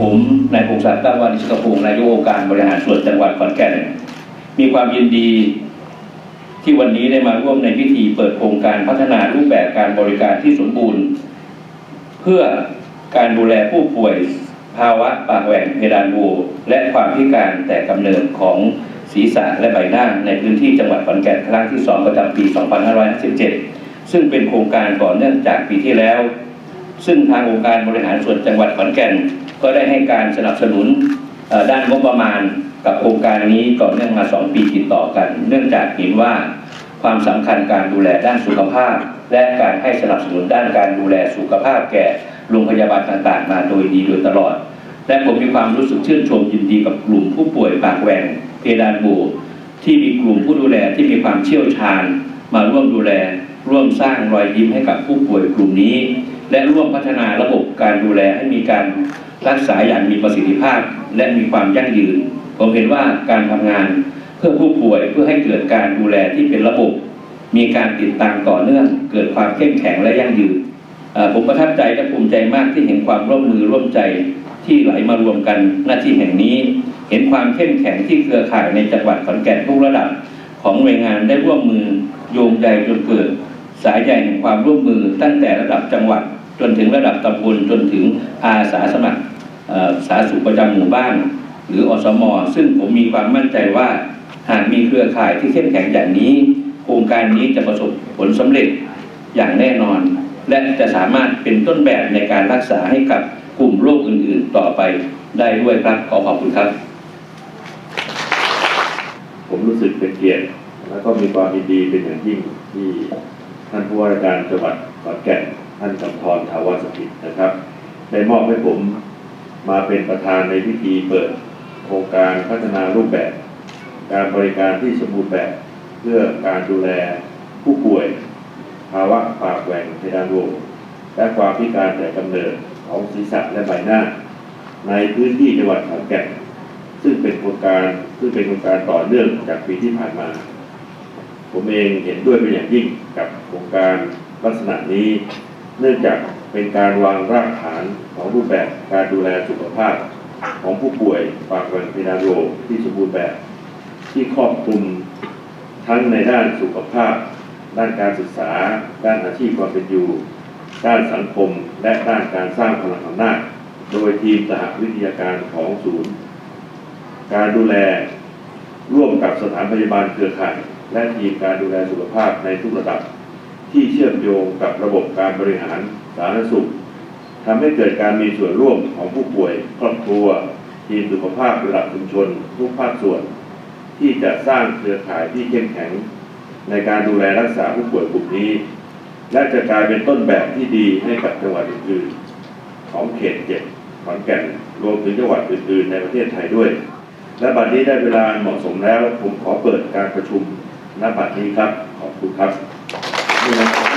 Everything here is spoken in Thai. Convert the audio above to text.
ผมนายพงศักดิ์ตั้งวานิชกพงศ์นายกองค์การบริหารส่วนจังหวัดขอนแก่นมีความยินดีที่วันนี้ได้มาร่วมในพิธีเปิดโครงการพัฒนารูปแบบการบริการที่สมบูรณ์ เพื่อการดูแลผู้ป่วยภาวะปากแหว่งเพดานโวและความพิการแต่กำเนิดของศีรษะและใบหน้าในพื้นที่จังหวัดขอนแก่นครั้งที่ 2 ประจำปี 2557 ซึ่งเป็นโครงการต่อเนื่องจากปีที่แล้ว ซึ่งทางองค์การบริหารส่วนจังหวัดขอนแก่น ก็ได้ให้การสนับสนุนด้านงบประมาณกับโครงการนี้ต่อเนื่องมา 2 ปีติดต่อกัน เนื่องจากเห็นว่าความสำคัญการดูแลด้านสุขภาพ และการให้สนับสนุนด้านการดูแลสุขภาพแก่โรงพยาบาลต่างๆ มาโดยดีโดยตลอด และผมมีความรู้สึกชื่นชมยินดีกับกลุ่มผู้ป่วยปากแหว่งเพดานโหวที่มีกลุ่มผู้ดูแลที่มีความเชี่ยวชาญ มาร่วมดูแล ร่วมสร้างรอยยิ้มให้กับผู้ป่วยกลุ่มนี้ และร่วมพัฒนาระบบการดูแลให้มีการรักษาอย่างมีประสิทธิภาพ และมีความยั่งยืน ผมเห็นว่าการทำงานเพื่อผู้ป่วยเพื่อให้เกิดการดูแลที่เป็นระบบ มีการติดตามต่อเนื่อง เกิดความเข้มแข็งและยั่งยืนผมประทับใจและภูมิใจมากที่เห็นความร่วมมือร่วมใจที่ไหลมารวมกันหน้าที่แห่งนี้ เห็นความเข้มแข็งที่เครือข่ายในจังหวัดขอนแก่นทุกระดับ ของหน่วยงานได้ร่วมมือโยงใจจนเกิด สายใยแห่งความร่วมมือตั้งแต่ระดับจังหวัด จนถึงระดับตำบลจนถึงอาสาสมัครอ่อสาธารณสุขประจำหมู่บ้าน หรืออสม ซึ่งผมมีความมั่นใจว่าหากมีเครือข่ายที่เข้มแข็งอย่างนี้ โครงการนี้จะประสบผลสำเร็จอย่างแน่นอน และจะสามารถเป็นต้นแบบในการรักษาให้กับกลุ่มโรคอื่นๆ ต่อไปได้ด้วยครับขอขอบคุณครับ ผมรู้สึกเป็นเกียรติ แล้วก็มีความยินดีเป็นอย่างยิ่งที่ ท่านผู้ว่าราชการจังหวัดขอนแก่นท่านกำธรถาวรสถิตนะครับ ได้มอบให้ผมมาเป็นประธานในพิธีเปิดโครงการพัฒนารูปแบบ การบริการที่สมบูรณ์แบบเพื่อการดูแลผู้ป่วย ภาวะปากแหว่งเพดานโหวและความพิการแต่กำเนิดของศีรษะและใบหน้า ในพื้นที่จังหวัดขอนแก่นซึ่งเป็นโครงการซึ่งเป็นโครงการต่อเนื่องจากปีที่ผ่านมา ผมเองเห็นด้วยเป็นอย่างยิ่งกับโครงการลักษณะนี้ เนื่องจากเป็นการวางรากฐานของรูปแบบการดูแลสุขภาพของผู้ป่วยปากแหว่งเพดาโหวที่สมบูรณ์แบบ ที่ครอบคลุมทั้งในด้านสุขภาพ ด้านการศึกษา ด้านอาชีพความเป็นอยู่ ด้านสังคม และด้านการสร้างพลังอำนาจ โดยทีมสหวิทยาการของศูนย์ การดูแลร่วมกับสถานพยาบาลเครือข่าย และทีมการดูแลสุขภาพในทุกระดับ ที่เชื่อมโยงกับระบบการบริหารสาธารณสุขทำให้เกิดการมีส่วนร่วมของผู้ป่วย ครอบครัว ทีมสุขภาพระดับชุมชน ทุกภาคส่วน ที่จะสร้างเครือข่ายที่เข้มแข็ง ในการดูแลรักษาผู้ป่วยกลุ่มนี้ และจะกลายเป็นต้นแบบที่ดีให้กับจังหวัดอื่นๆของเขตเจ็ดขอนแก่นรวมถึงจังหวัดอื่นๆ ในประเทศไทยด้วย และบัดนี้ได้เวลาเหมาะสมแล้วผมขอเปิดการประชุม ณบัดนี้ครับ ขอบคุณครับนี่นะครับ